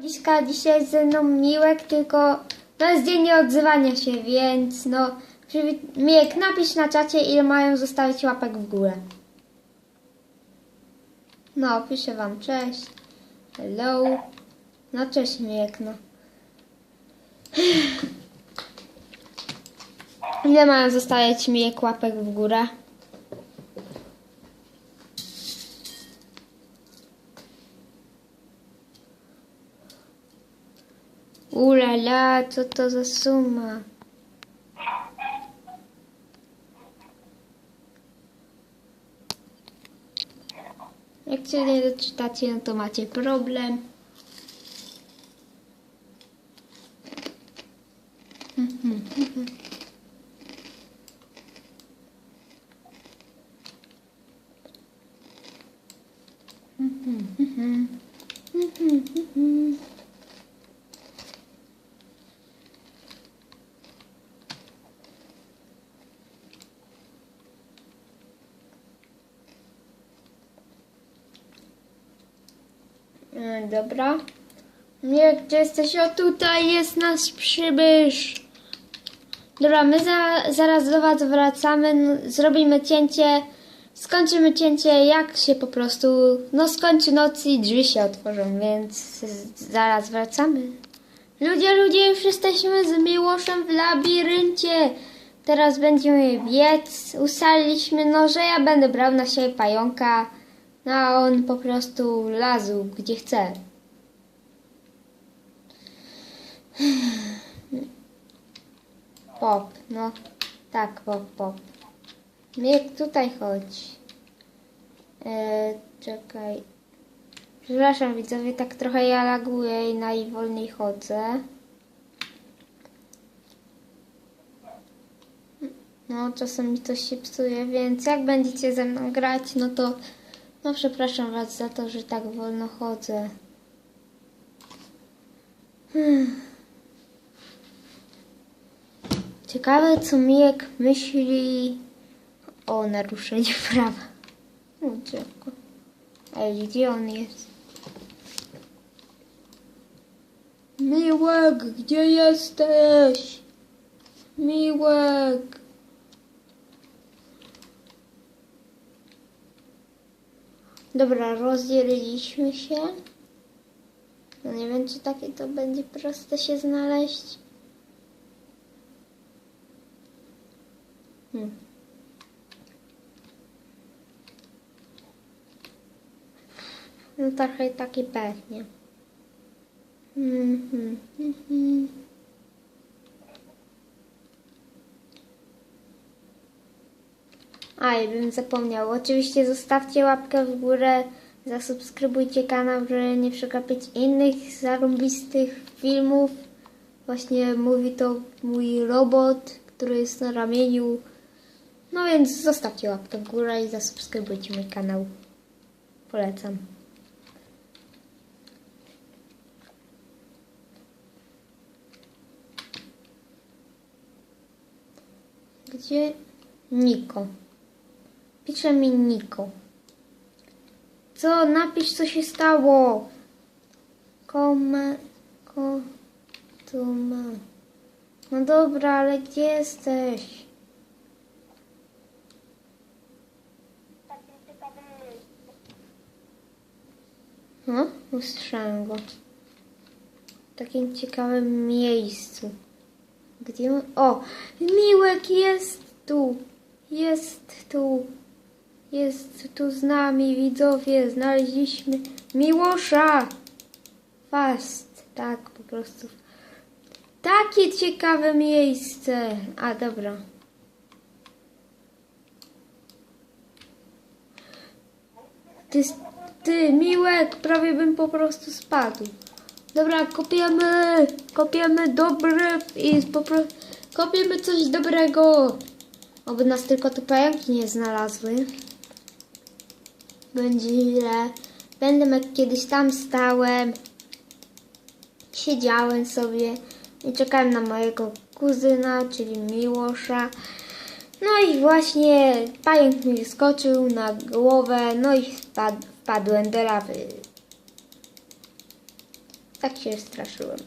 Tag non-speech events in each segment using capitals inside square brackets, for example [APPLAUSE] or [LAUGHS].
Dziśka dzisiaj ze mną Miłek, tylko to jest dzień nieodzywania się, więc no... Miłek, napisz na czacie, ile mają zostawić łapek w górę. No, piszę wam cześć. Hello. No cześć Miłek, no. Ile mają zostawiać Miłek łapek w górę? Ulala, co to za suma? Jak się nie doczytacie, no to macie problem. [LAUGHS] Dobra. Nie, gdzie jesteś? O, tutaj jest nasz przybysz. Dobra, my za, zaraz do Was wracamy. Zrobimy cięcie. Skończymy cięcie, jak się po prostu. No, skończy noc i drzwi się otworzą, więc zaraz wracamy. Ludzie, ludzie, już jesteśmy z Miłoszem w labiryncie. Teraz będziemy biec. Ustaliliśmy, no, że ja będę brał na siebie pająka. No, a on po prostu lazł gdzie chce. Pop, no. Tak, pop, pop. Miek, tutaj chodź. E, czekaj. Przepraszam widzowie, tak trochę ja laguję i najwolniej chodzę. No, czasem mi coś się psuje, więc jak będziecie ze mną grać, no to no przepraszam was za to, że tak wolno chodzę. Hmm. Ciekawe, co Mijek myśli o naruszeniu [LAUGHS] prawa. Drzewko. Ej, gdzie on jest? Miłek, gdzie jesteś? Miłek. Dobra, rozdzieliliśmy się. No nie wiem, czy takie to będzie proste się znaleźć. Hmm. No trochę taki pewnie. Mhm, mhm. A, bym zapomniał. Oczywiście zostawcie łapkę w górę, zasubskrybujcie kanał, żeby nie przegapić innych zarąbistych filmów. Właśnie mówi to mój robot, który jest na ramieniu. No więc zostawcie łapkę w górę i zasubskrybujcie mój kanał. Polecam. Gdzie? Niko. Pisze mi Niko. Co? Napisz, co się stało. Koma... Ko... Tu ma. No dobra, ale gdzie jesteś? No, usłyszałem go. W takim ciekawym miejscu. Gdzie? O! Miłek jest tu! Jest tu! Jest tu z nami, widzowie! Znaleźliśmy Miłosza! Fast! Tak, po prostu. Takie ciekawe miejsce! A, dobra. Ty, ty, Miłek, prawie bym po prostu spadł. Dobra, kopiemy, kopiemy dobre i po prostu kopiemy coś dobrego. Oby nas tylko tu pająki nie znalazły. Będzie źle. Będę jak kiedyś tam stałem. Siedziałem sobie i czekałem na mojego kuzyna, czyli Miłosza. No i właśnie pająk mi skoczył na głowę, no i wpad, wpadłem do lawy. Tak się straszyłem.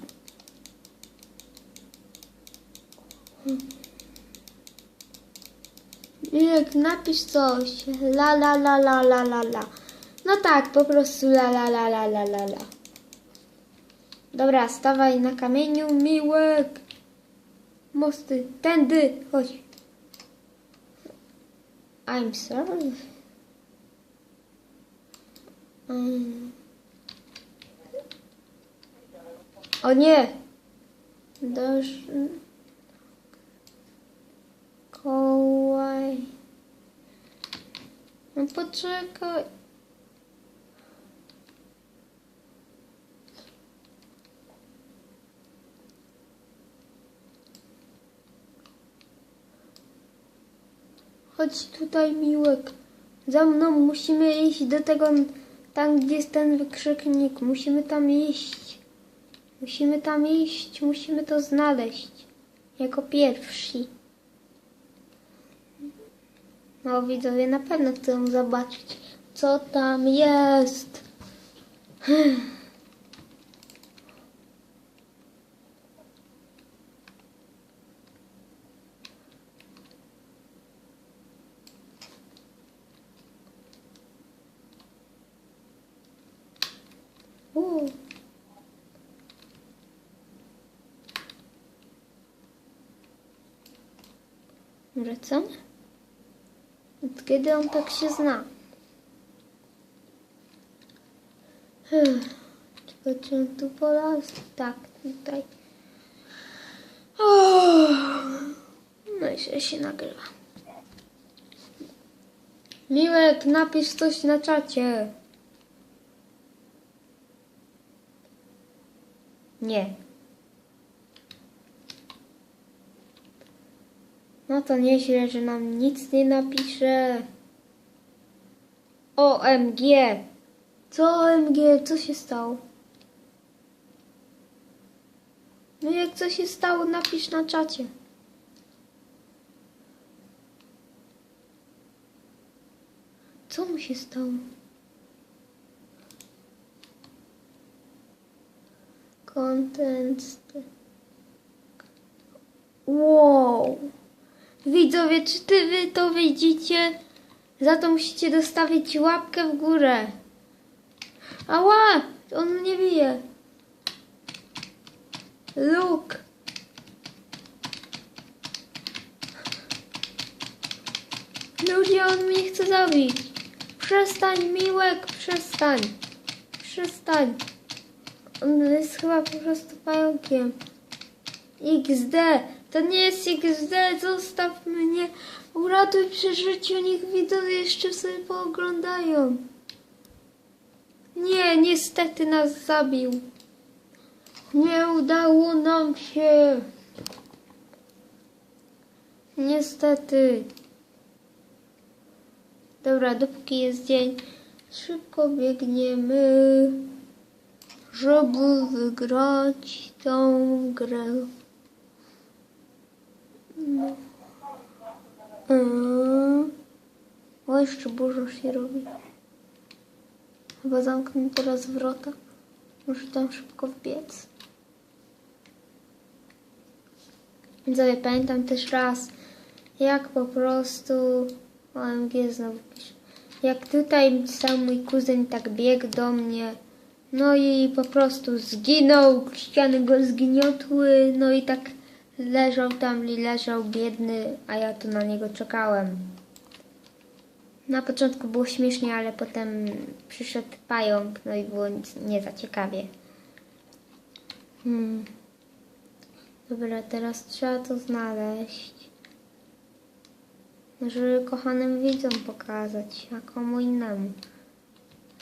Jak napisz coś. La la la la la la la. No tak, po prostu la la la la la la la. Dobra, stawaj na kamieniu, miłek. Mosty, tędy, chodź. I'm sorry. Mm. O nie! Dosz... Kołaj. No poczekaj. Chodź tutaj, Miłek. Za mną musimy iść do tego, tam gdzie jest ten wykrzyknik. Musimy tam iść. Musimy tam iść, musimy to znaleźć. Jako pierwsi. No, widzowie na pewno chcą zobaczyć, co tam jest. [SIGHS] U. Wracamy? Od kiedy on tak się zna? Czekaj, czy on tu polazł? Tak, tutaj. No i że się nagrywa. Miłek, napisz coś na czacie. Nie. No to nieźle, że nam nic nie napisze. OMG. Co OMG? Co się stało? No jak co się stało, napisz na czacie. Co mu się stało? Content. Wow. Widzowie, czy ty wy to widzicie? Za to musicie dostawić łapkę w górę. Ała! On mnie bije. Look. Ludzie, on mnie chce zabić. Przestań, Miłek, przestań. Przestań. On jest chyba po prostu pająkiem. XD. To nie jest XD. Zostaw mnie. Uratuj przy życiu. Niech widzowie jeszcze sobie pooglądają. Nie, niestety nas zabił. Nie udało nam się. Niestety. Dobra, dopóki jest dzień, szybko biegniemy, żeby wygrać tą grę. No. O, jeszcze burza się robi. Chyba zamknę teraz wrota. Muszę tam szybko wbiec. Widzowie, pamiętam też raz, jak po prostu OMG znowu pisze. Jak tutaj sam mój kuzyn tak biegł do mnie, no i po prostu zginął, ściany go zgniotły, no i tak leżał tam i leżał biedny, a ja tu na niego czekałem. Na początku było śmiesznie, ale potem przyszedł pająk, no i było nie za ciekawie. Hmm. Dobra, teraz trzeba to znaleźć. Żeby kochanym widzom pokazać, a komu innemu.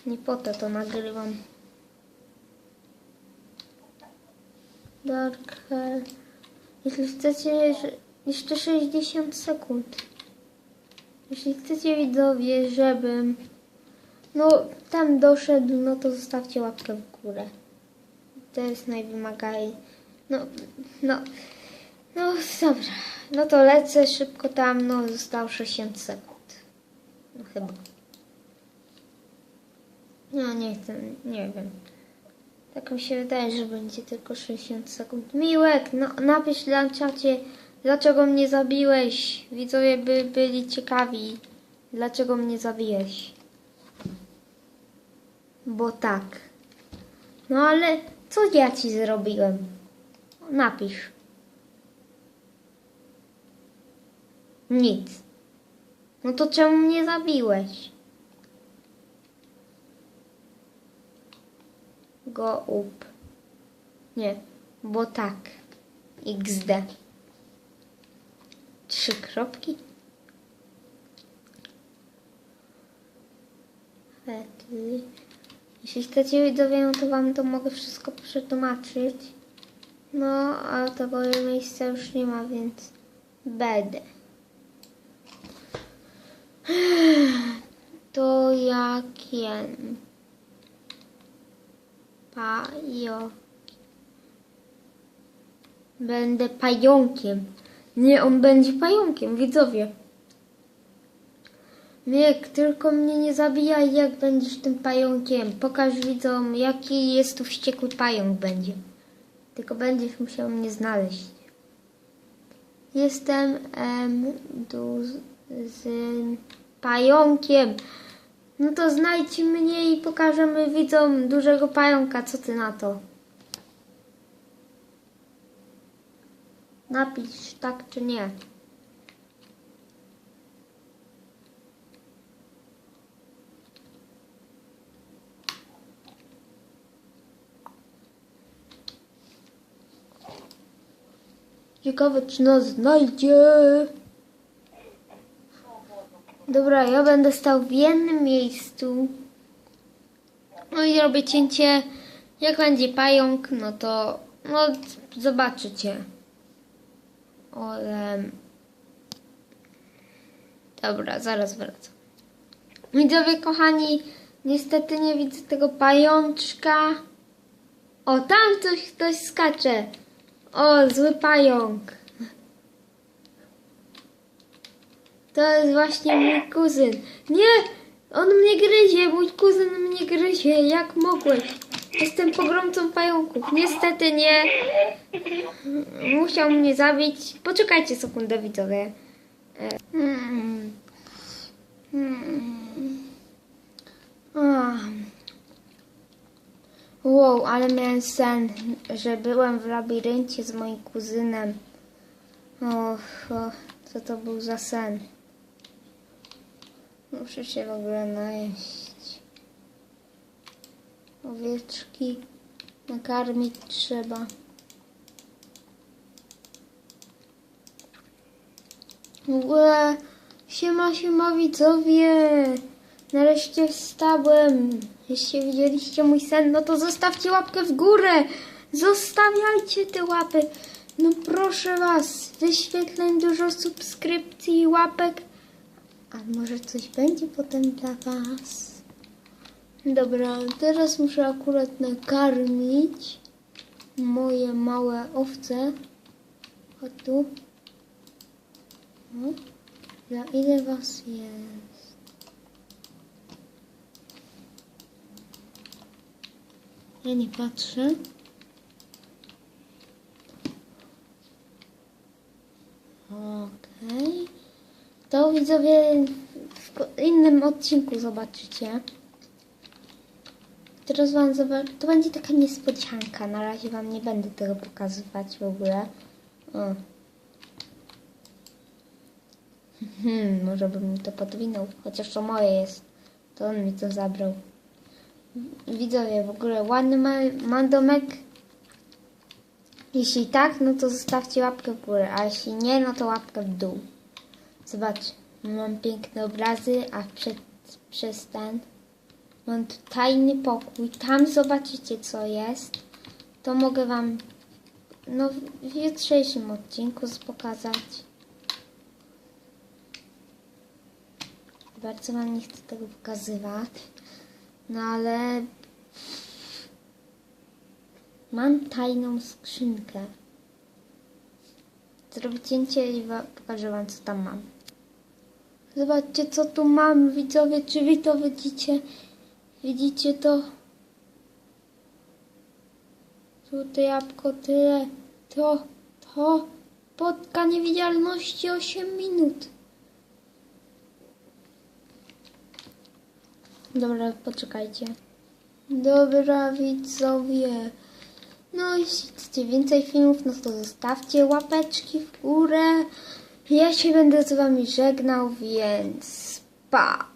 Nie po to to nagrywam. Dark. Jeśli chcecie, jeszcze 60 sekund. Jeśli chcecie widzowie, żebym no tam doszedł, no to zostawcie łapkę w górę. To jest najwymagaj. No, no, no dobra. No to lecę szybko tam, no zostało 60 sekund. No chyba. No nie chcę, nie wiem. Tak mi się wydaje, że będzie tylko 60 sekund. Miłek, no, napisz na czacie, dlaczego mnie zabiłeś. Widzowie by byli ciekawi, dlaczego mnie zabiłeś. Bo tak. No ale co ja ci zrobiłem? Napisz. Nic. No to czemu mnie zabiłeś? Go up. Nie, bo tak. XD. Trzy kropki. Jeśli chcecie widzowie, to wam to mogę wszystko przetłumaczyć. No, a tego miejsca już nie ma, więc będę. To jakiem? Pajo. Będę pająkiem. Nie, on będzie pająkiem, widzowie. Wiek, tylko mnie nie zabijaj, jak będziesz tym pająkiem. Pokaż widzom, jaki jest tu wściekły pająk będzie. Tylko będziesz musiał mnie znaleźć. Jestem em, dużym pająkiem. No to znajdź mnie i pokażemy widzom dużego pająka. Co ty na to? Napisz tak czy nie. Ciekawe, czy nas znajdzie. Dobra, ja będę stał w jednym miejscu. No i robię cięcie. Jak będzie pająk, no to no zobaczycie. Ale... Dobra, zaraz wracam. Widzowie kochani, niestety nie widzę tego pajączka. O, tam coś ktoś skacze. O, zły pająk. To jest właśnie mój kuzyn. Nie! On mnie gryzie, mój kuzyn mnie gryzie. Jak mogłeś? Jestem pogromcą pająków. Niestety nie. Musiał mnie zabić. Poczekajcie sekundę, widzowie. E, mm. Mm. Ah. Wow, ale miałem sen, że byłem w labiryncie z moim kuzynem. Och, och, co to był za sen? Muszę się w ogóle najeść. Owieczki nakarmić trzeba. W ogóle siema, siema widzowie. Nareszcie wstałem. Jeśli widzieliście mój sen, no to zostawcie łapkę w górę. Zostawiajcie te łapy. No proszę was, wyświetleń, dużo subskrypcji i łapek. A może coś będzie potem dla was? Dobra, teraz muszę akurat nakarmić moje małe owce. O tu. No. Dla ile was jest? Ja nie patrzę. Okej. To widzowie w innym odcinku zobaczycie. Teraz wam zobacz, to będzie taka niespodzianka. Na razie wam nie będę tego pokazywać w ogóle. O. [LAUGHS] Hmm, może bym mi to podwinął, chociaż to moje jest. To on mi to zabrał. Widzowie, w ogóle ładny ma, mam domek. Jeśli tak, no to zostawcie łapkę w górę, a jeśli nie, no to łapkę w dół. Zobacz, mam piękne obrazy, a przed, przez ten mam tu tajny pokój. Tam zobaczycie, co jest. To mogę wam no, w jutrzejszym odcinku pokazać. Bardzo wam nie chcę tego pokazywać. No ale mam tajną skrzynkę. Zrobię cięcie i pokażę wam co tam mam. Zobaczcie co tu mam, widzowie, czy wy to widzicie? Widzicie to? Tu to jabłko tyle. To, to. Podka niewidzialności 8 minut. Dobra, poczekajcie. Dobra, widzowie. No, jeśli chcecie więcej filmów, no to zostawcie łapeczki w górę. Ja się będę z wami żegnał, więc pa!